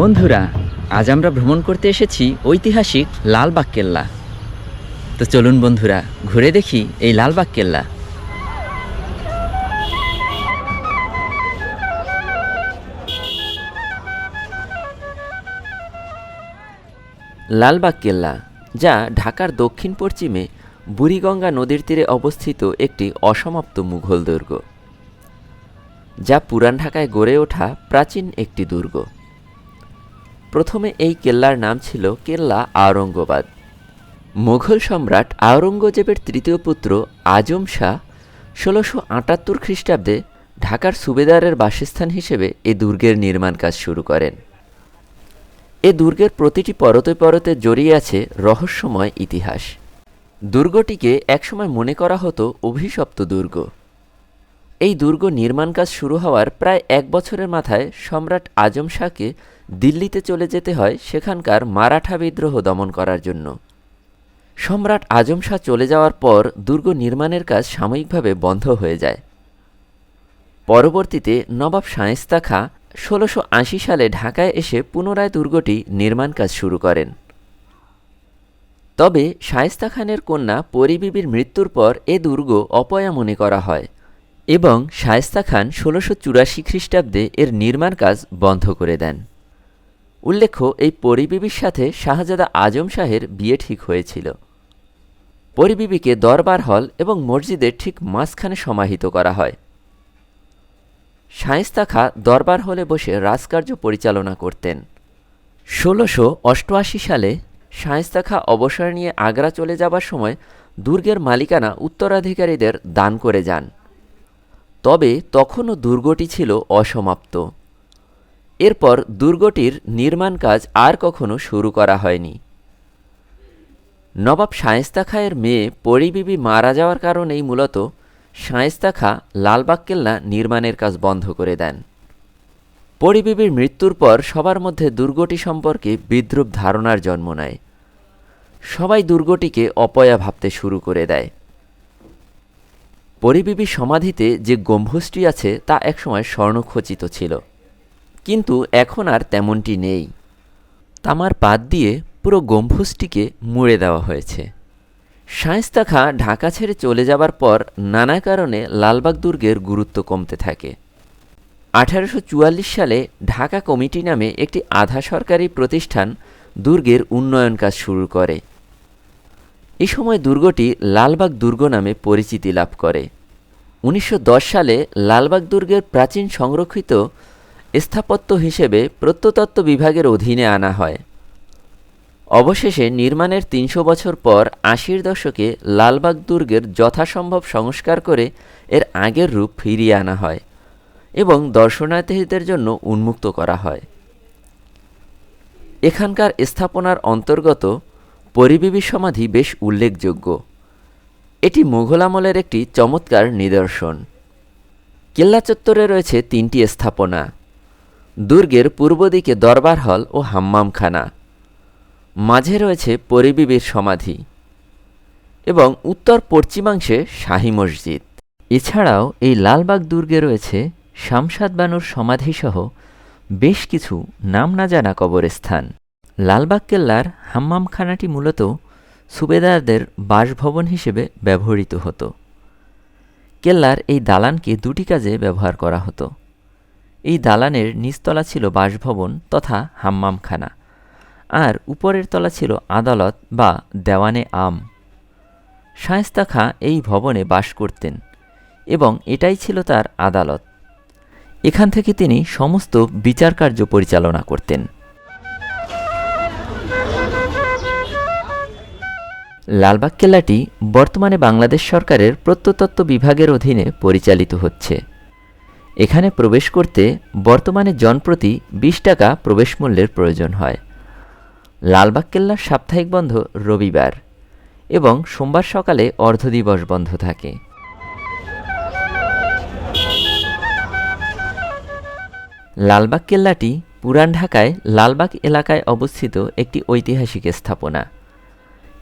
বন্ধুরা, আজ আমরা ভ্রমণ করতে এসেছি ঐতিহাসিক লালবাগ কেল্লা। তো চলুন বন্ধুরা, ঘুরে দেখি এই লালবাগ কেল্লা। লালবাগ কেল্লা, যা ঢাকার দক্ষিণ পশ্চিমে বুড়িগঙ্গা নদীর তীরে অবস্থিত একটি অসমাপ্ত মুঘল দুর্গ, যা পুরান ঢাকায় গড়ে ওঠা প্রাচীন একটি দুর্গ। প্রথমে এই কেল্লার নাম ছিল কেল্লা আওরঙ্গবাদ। মুঘল সম্রাট আওরঙ্গজেবের তৃতীয় পুত্র আজম শাহ ষোলোশো আটাত্তর খ্রিস্টাব্দে ঢাকার সুবেদারের বাসস্থান হিসেবে এ দুর্গের নির্মাণ কাজ শুরু করেন। এ দুর্গের প্রতিটি পরতে পরতে জড়িয়ে আছে রহস্যময় ইতিহাস। দুর্গটিকে একসময় মনে করা হতো অভিশপ্ত দুর্গ। এই দুর্গ নির্মাণ কাজ শুরু হওয়ার প্রায় এক বছরের মাথায় সম্রাট আজম শাহকে দিল্লিতে চলে যেতে হয় সেখানকার মারাঠা বিদ্রোহ দমন করার জন্য। সম্রাট আজম শাহ চলে যাওয়ার পর দুর্গ নির্মাণের কাজ সাময়িকভাবে বন্ধ হয়ে যায়। পরবর্তীতে নবাব শায়েস্তা খাঁ ষোলোশো সালে ঢাকায় এসে পুনরায় দুর্গটি নির্মাণ কাজ শুরু করেন। তবে শায়েস্তা খানের কন্যা পরিবিবির মৃত্যুর পর এ দুর্গ অপয়া মনে করা হয় এবং শায়েস্তা খান ষোলোশো চুরাশি খ্রিস্টাব্দে এর নির্মাণ কাজ বন্ধ করে দেন। উল্লেখ্য, এই পরিবিবির সাথে শাহজাদা আজম শাহের বিয়ে ঠিক হয়েছিল। পরিবিবিকে দরবার হল এবং মসজিদের ঠিক মাঝখানে সমাহিত করা হয়। শায়েস্তা খা দরবার হলে বসে রাজকার্য পরিচালনা করতেন। ষোলোশো অষ্টআশি সালে শায়েস্তা খা অবসর নিয়ে আগ্রা চলে যাবার সময় দুর্গের মালিকানা উত্তরাধিকারীদের দান করে যান। তবে তখনও দুর্গটি ছিল অসমাপ্ত। এরপর দুর্গটির নির্মাণ কাজ আর কখনো শুরু করা হয়নি। নবাব শায়েস্তা খাঁয়ের মেয়ে পরিবিবি মারা যাওয়ার কারণেই মূলত শায়েস্তা খাঁ লালবাগ কেল্লা নির্মাণের কাজ বন্ধ করে দেন। পরিবিবির মৃত্যুর পর সবার মধ্যে দুর্গটি সম্পর্কে বিদ্রুপ ধারণার জন্ম নেয়। সবাই দুর্গটিকে অপয়া ভাবতে শুরু করে দেয়। পরিবিবি সমাধিতে যে গম্ভুজটি আছে তা একসময় স্বর্ণখচিত ছিল। কিন্তু এখন আর তেমনটি নেই। তামার পাত দিয়ে পুরো গম্ভুজটিকে মুড়ে দেওয়া হয়েছে। শায়েস্তা খাঁ ঢাকা ছেড়ে চলে যাবার পর নানা কারণে লালবাগ দুর্গের গুরুত্ব কমতে থাকে। আঠারোশো চুয়াল্লিশ সালে ঢাকা কমিটি নামে একটি আধা সরকারি প্রতিষ্ঠান দুর্গের উন্নয়ন কাজ শুরু করে। এ সময় দুর্গটি লালবাগ দুর্গ নামে পরিচিতি লাভ করে। উনিশশো দশ সালে লালবাগ দুর্গের প্রাচীন সংরক্ষিত স্থাপত্য হিসেবে প্রত্নতত্ত্ব বিভাগের অধীনে আনা হয়। অবশেষে নির্মাণের তিনশো বছর পর আশির দশকে লালবাগ দুর্গের যথাসম্ভব সংস্কার করে এর আগের রূপ ফিরিয়ে আনা হয় এবং দর্শনার্থীদের জন্য উন্মুক্ত করা হয়। এখানকার স্থাপনার অন্তর্গত পরিবিবি সমাধি বেশ উল্লেখযোগ্য। এটি মুঘল আমলের একটি চমৎকার নিদর্শন। কেল্লা চত্বরে রয়েছে তিনটি স্থাপনা। দুর্গের পূর্ব দিকে দরবার হল ও হাম্মামখানা। মাঝে রয়েছে পরিবিবির সমাধি এবং উত্তর পশ্চিমাংশে শাহী মসজিদ। এছাড়াও এই লালবাগ দুর্গে রয়েছে শামসাদ বানুর সমাধিসহ বেশ কিছু নাম না জানা কবরস্থান। লালবাগ কেল্লার হাম্মামখানাটি মূলত সুবেদারদের বাসভবন হিসেবে ব্যবহৃত হতো। কেল্লার এই দালানকে দুটি কাজে ব্যবহার করা হতো। এই দালানের নিচতলা ছিল বাসভবন তথা হাম্মামখানা। আর উপরের তলা ছিল আদালত বা দেওয়ানে আম। শায়েস্তা খাঁ এই ভবনে বাস করতেন এবং এটাই ছিল তার আদালত। এখান থেকে তিনি সমস্ত বিচার কার্য পরিচালনা করতেন। লালবাগ কেল্লাটি বর্তমানে বাংলাদেশ সরকারের প্রত্নতত্ত্ব বিভাগের অধীনে পরিচালিত হচ্ছে। এখানে প্রবেশ করতে বর্তমানে জনপ্রতি বিশ টাকা প্রবেশ মূল্যের প্রয়োজন হয়। লালবাগ কেল্লার সাপ্তাহিক বন্ধ রবিবার এবং সোমবার সকালে অর্ধদিবস বন্ধ থাকে। লালবাগ কেল্লাটি পুরান ঢাকায় লালবাগ এলাকায় অবস্থিত একটি ঐতিহাসিক স্থাপনা।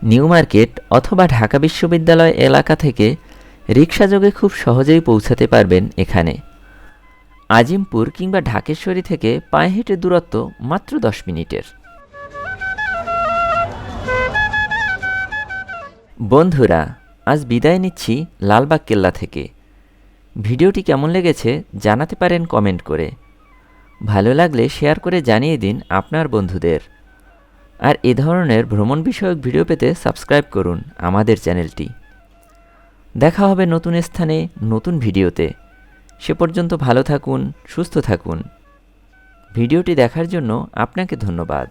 নিউ মার্কেট অথবা ঢাকা বিশ্ববিদ্যালয় এলাকা থেকে রিক্সাযোগে খুব সহজেই পৌঁছাতে পারবেন এখানে। আজিমপুর কিংবা ঢাকেশ্বরী থেকে পায়ে হেঁটে দূরত্ব মাত্র দশ মিনিটের। বন্ধুরা, আজ বিদায় নিচ্ছি লালবাগ কেল্লা থেকে। ভিডিওটি কেমন লেগেছে জানাতে পারেন কমেন্ট করে। ভালো লাগলে শেয়ার করে জানিয়ে দিন আপনার বন্ধুদের। আর এ ধরনের ভ্রমণ বিষয়ক ভিডিও পেতে সাবস্ক্রাইব করুন আমাদের চ্যানেলটি। দেখা হবে নতুন স্থানে নতুন ভিডিওতে। সে পর্যন্ত ভালো থাকুন সুস্থ থাকুন। ভিডিওটি দেখার জন্য আপনাকে ধন্যবাদ।